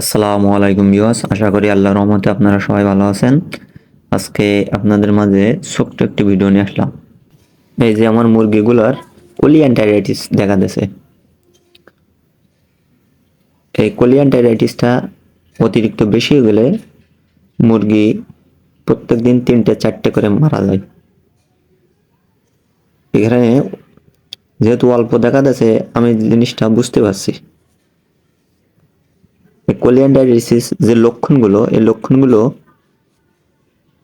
আসসালামু আলাইকুম বিওয়াস আশা করি আল্লাহর রহমতে আপনারা সবাই ভালো আছেন। আজকে আপনাদের মাঝে ছোট্ট একটি ভিডিও নিয়ে আসলাম। এই যে আমার মুরগিগুলোর কোলিয়ান্টাইরাইটিস দেখা দিয়েছে এই কোলিয়ান্টাইরাইটিসটা অতিরিক্ত বেশি হয়ে গেলে মুরগি প্রত্যেক দিন তিনটে, চারটে করে মারা যায়। এখানে যেহেতু অল্প দেখা যাচ্ছে আমি জিনিসটা বুঝতে পারছি। কোলিয়ান্ডাইটিস যে লক্ষণগুলো, এই লক্ষণগুলো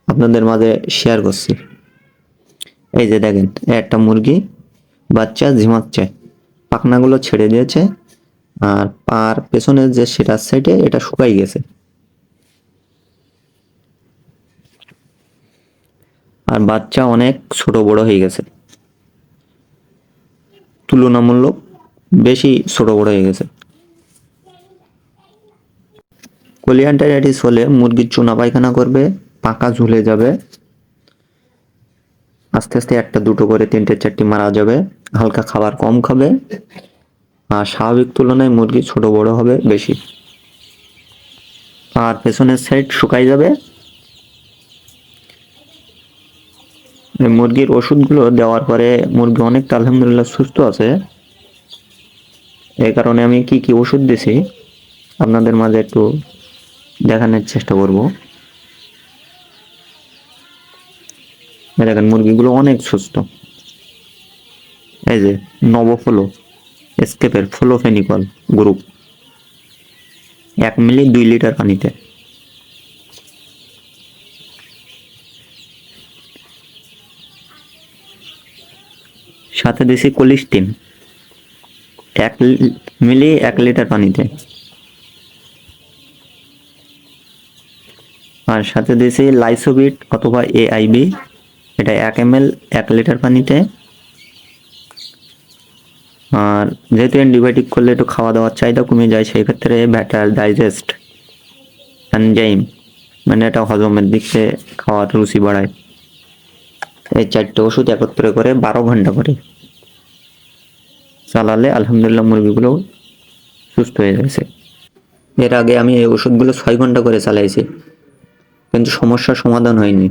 আপনাদের মাঝে শেয়ার করছি। এই যে দেখেন, একটা মুরগি, বাচ্চা, ঝিমাচ্ছে। পাখনাগুলো ছেড়ে দিয়েছে, আর পার পেছনের যে সেটার সাইডে এটা শুকাই গেছে। আর বাচ্চা অনেক ছোট, বড় হয়ে গেছে। তুলনামূলক বেশি ছোট, বড় হয়ে গেছে। কোলিয়ান্টাইটিস হলে মুরগির চুনা পায়খানা করবে পাকা ঝুলে যাবে। আস্তে আস্তে একটা, দুটো করে, তিনটে, চারটি মারা যাবে। হালকা খাবার কম খাবে। আর স্বাভাবিক তুলনায় মুরগি ছোট বড় হবে বেশি। আর পেছনের সাইড শুকাই যাবে। মুরগির ওষুধগুলো দেওয়ার পরে মুরগি অনেকটা আলহামদুলিল্লাহ সুস্থ আছে। এই কারণে আমি কি কি ওষুধ দিছি, আপনাদের মাঝে একটু দেখানোর চেষ্টা করব। দেখেন, মুরগিগুলো অনেক সুস্থ। এই যে নব নবফলো, এসকেপের ফ্লোফেনিকল গ্রুপ। এক মিলি দুই লিটার পানিতে। সাথে দিছি কোলিস্টিন। এক মিলি এক লিটার পানিতে। আর সাথে দিয়েছি লাইসোবিট অথবা এআইবি এটা এক এম এল এক লিটার পানিতে। আর যেহেতু অ্যান্টিবায়োটিক করলে একটু খাওয়া দাওয়ার চাহিদা কমে যায়, সেই ক্ষেত্রে ব্যাটার, ডাইজেস্ট এনজাইম মানে এটা হজমের দিক খাওয়ার রুচি বাড়ায়। এই চারটে ওষুধ একত্রে করে বারো ঘণ্টা করে। চালালে আলহামদুলিল্লাহ মুরগিগুলো সুস্থ হয়ে গেছে। এর আগে আমি এই ওষুধগুলো ছয় ঘণ্টা করে চালাইছি। কিন্তু সমস্যার সমাধান হয়নি।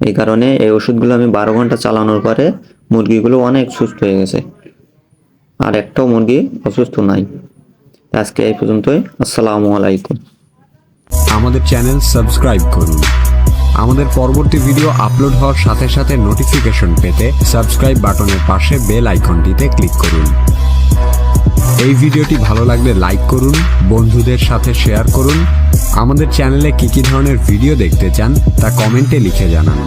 এই কারণে এই ওষুধগুলো আমি বারো ঘণ্টা চালানোর পরে মুরগিগুলো অনেক সুস্থ হয়ে গেছে। আর একটাও মুরগি অসুস্থ নাই। আজকে এই পর্যন্তই। আসসালামু আলাইকুম। আমাদের চ্যানেল সাবস্ক্রাইব করুন। আমাদের পরবর্তী ভিডিও আপলোড হওয়ার সাথে সাথে নোটিফিকেশন পেতে সাবস্ক্রাইব বাটনের পাশে বেল আইকনটিতে ক্লিক করুন। এই ভিডিওটি ভালো লাগলে লাইক করুন, বন্ধুদের সাথে শেয়ার করুন। আমাদের চ্যানেলে কি কি ধরনের ভিডিও দেখতে চান, তা কমেন্টে লিখে জানান।